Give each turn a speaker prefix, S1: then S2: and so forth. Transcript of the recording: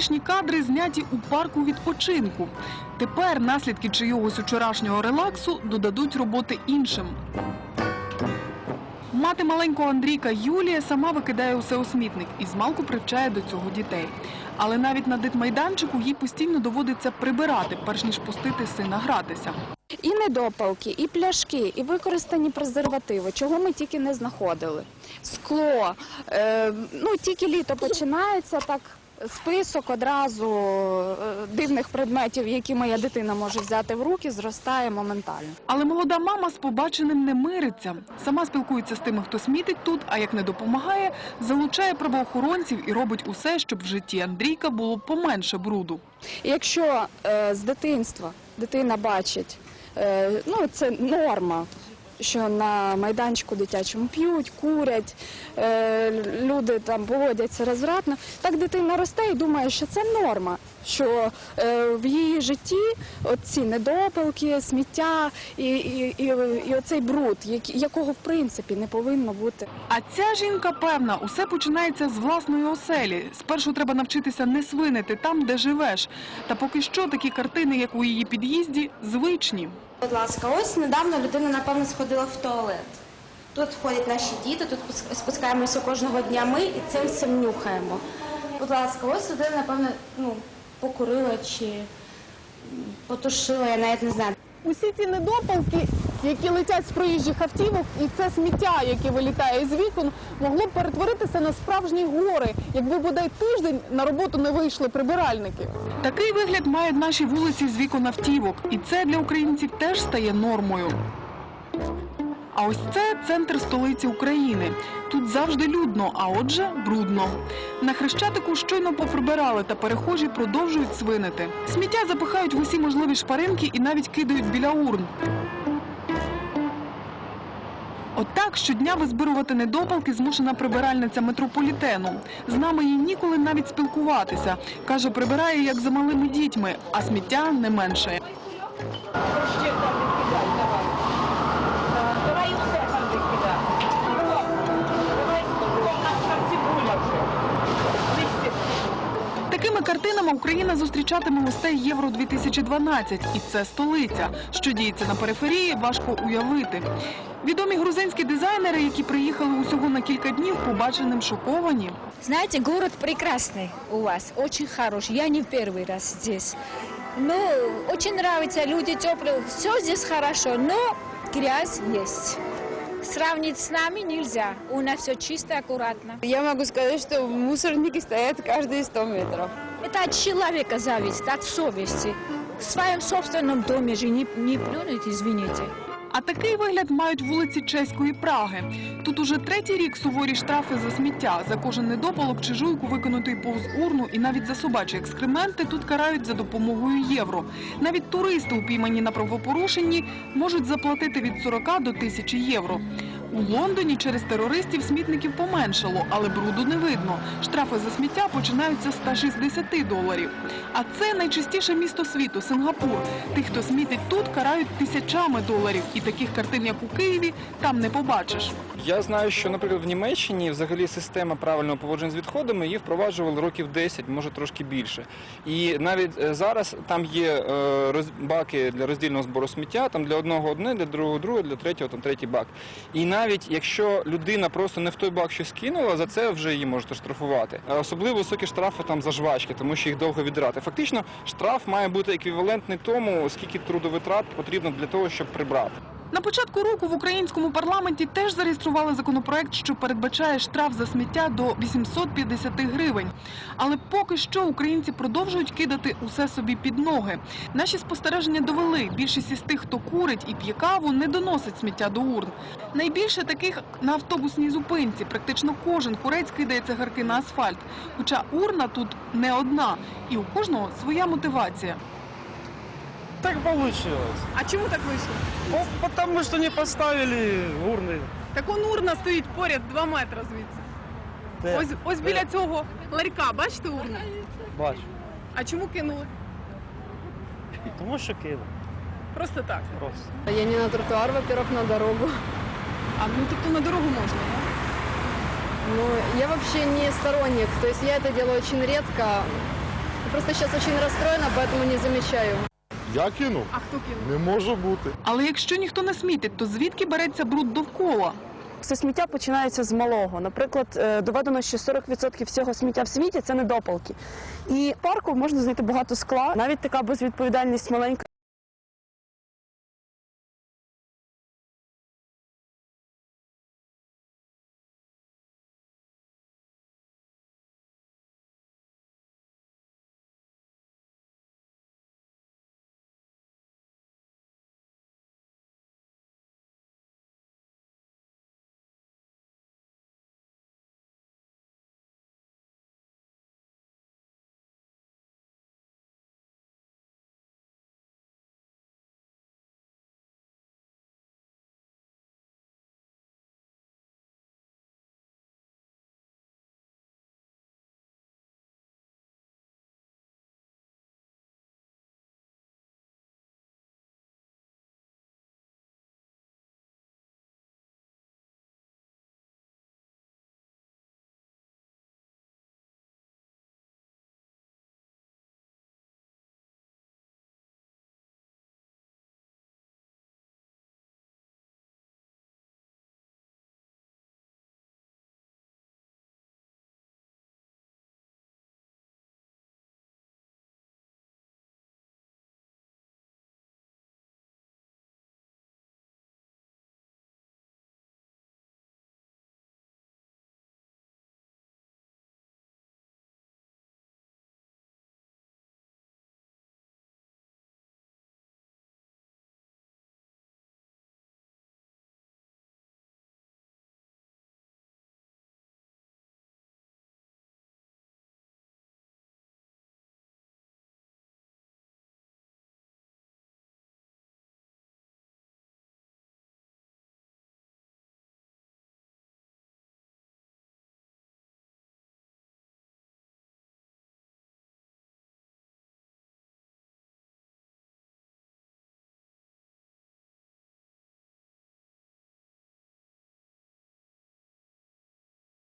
S1: Сьогоднішні кадри зняті у парку відпочинку. Тепер наслідки чийогось вчорашнього релаксу додадуть роботи іншим. Мати маленького Андрійка Юлія сама викидає усе у смітник і змалку привчає до цього дітей. Але навіть на дитмайданчику їй постійно доводиться прибирати, перш ніж пустити сина гратися.
S2: І недопалки, і пляшки, і використані презервативи, чого ми тільки не знаходили. Скло. Е, ну, тільки літо починається, так список одразу е, дивних предметів, які моя дитина може взяти в руки, зростає моментально.
S1: Але молода мама з побаченим не мириться. Сама спілкується з тими, хто смітить тут, а як не допомагає, залучає правоохоронців і робить усе, щоб в житті Андрійка було поменше бруду.
S2: Якщо е, з дитинства дитина бачить, е, ну це норма. Що на майданчику дитячому п'ють, курять, е, люди там поводяться розвратно. Так дитина росте і думає, що це норма, що е, в її житті оці недопалки, сміття і, і, і, і оцей бруд, як- якого в принципі не повинно бути.
S1: А ця жінка певна, усе починається з власної оселі. Спершу треба навчитися не свинити там, де живеш. Та поки що такі картини, як у її під'їзді, звичні.
S3: Будь ласка, ось недавно людина, напевно, сходила в туалет. Тут ходять наші діти, тут спускаємося кожного дня ми і цим всім нюхаємо. Будь ласка, ось людина, напевно, ну, покурила чи потушила, я навіть не знаю.
S4: Усі ці недопалки, які летять з проїжджих автівок, і це сміття, яке вилітає з вікон, могло б перетворитися на справжні гори, якби бодай тиждень на роботу не вийшли прибиральники.
S1: Такий вигляд мають наші вулиці з вікон автівок. І це для українців теж стає нормою. А ось це центр столиці України. Тут завжди людно, а отже брудно. На хрещатику щойно поприбирали, та перехожі продовжують свинити. Сміття запихають в усі можливі шпаринки і навіть кидають біля урн. Отак щодня визбирувати недопалки змушена прибиральниця метрополітену. З нами їй ніколи навіть спілкуватися. Каже, прибирає як за малими дітьми, а сміття не менше. Такими картинами Україна зустрічатиме гостей Євро 2012 і це столиця. Що діється на периферії, важко уявити. Відомі грузинські дизайнери, які приїхали усього на кілька днів, побаченим шоковані.
S5: Знаете, город прекрасный у вас, очень хороший. Я не в первый раз здесь. Ну, очень нравится, люди теплые, все здесь хорошо, но грязь есть. Сравнить с нами нельзя. У нас все чисто, аккуратно.
S6: Я могу сказать, что мусорники стоят каждые 100 метров.
S5: Это от человека зависит, от совести. В своем собственном доме же не, не плюнуть, извините.
S1: А такий вигляд мають вулиці Чеської Праги. Тут уже третій рік суворі штрафи за сміття. За кожен недопалок чи жуйку викинутий повз урну і навіть за собачі екскременти тут карають за допомогою євро. Навіть туристи, упіймані на правопорушенні, можуть заплатити від 40 до 1000 євро. У Лондоні через терористів смітників поменшало, але бруду не видно. Штрафи за сміття починаються з 160 доларів. А це найчистіше місто світу Сингапур. Тих, хто смітить тут, карають тисячами доларів. І таких картин, як у Києві, там не побачиш.
S7: Я знаю, що, наприклад, в Німеччині взагалі система правильного поводження з відходами її впроваджували років 10, може трошки більше. І навіть е, зараз там є е, баки для роздільного збору сміття, там для одного одне, для другого друге, для третього там третій бак. І навіть якщо людина просто не в той бак щось кинула, за це вже її можете штрафувати. Е, Особливо високі штрафи там за жвачки, тому що їх довго відрати. Фактично, штраф має бути еквівалентний тому, скільки трудовитрат потрібно для того, щоб прибрати.
S1: На початку року в українському парламенті теж зареєстрували законопроект, що передбачає штраф за сміття до 850 гривень. Але поки що українці продовжують кидати усе собі під ноги. Наші спостереження довели, більшість із тих, хто курить і п'є каву, не доносить сміття до урн. Найбільше таких на автобусній зупинці. Практично кожен курець кидає цигарки на асфальт. Хоча урна тут не одна, і у кожного своя мотивація.
S8: Так получилось.
S4: А чому так вийшло?
S8: Ну, потому что не поставили урны.
S4: Так он урна стоїть поряд 2 метри звідси.
S8: Де?
S4: Ось, ось біля цього ларька, бачите урну?
S8: Бачу.
S4: А чому кинули?
S8: Тому що кинув.
S4: Просто так.
S8: Просто.
S6: Я не на тротуар, во-первых, на дорогу.
S4: А ну тобто на дорогу можна, так?
S6: Ну, я вообще не сторонник. То есть я это делаю очень редко. Просто сейчас очень расстроена, поэтому не замечаю.
S9: Я кинув?
S4: А хто кинув?
S9: Не може бути.
S1: Але якщо ніхто не смітить, то звідки береться бруд довкола?
S10: Все сміття починається з малого. Наприклад, е, доведено, що 40% всього сміття в світі це недопалки. І в парку можна знайти багато скла. Навіть така безвідповідальність маленька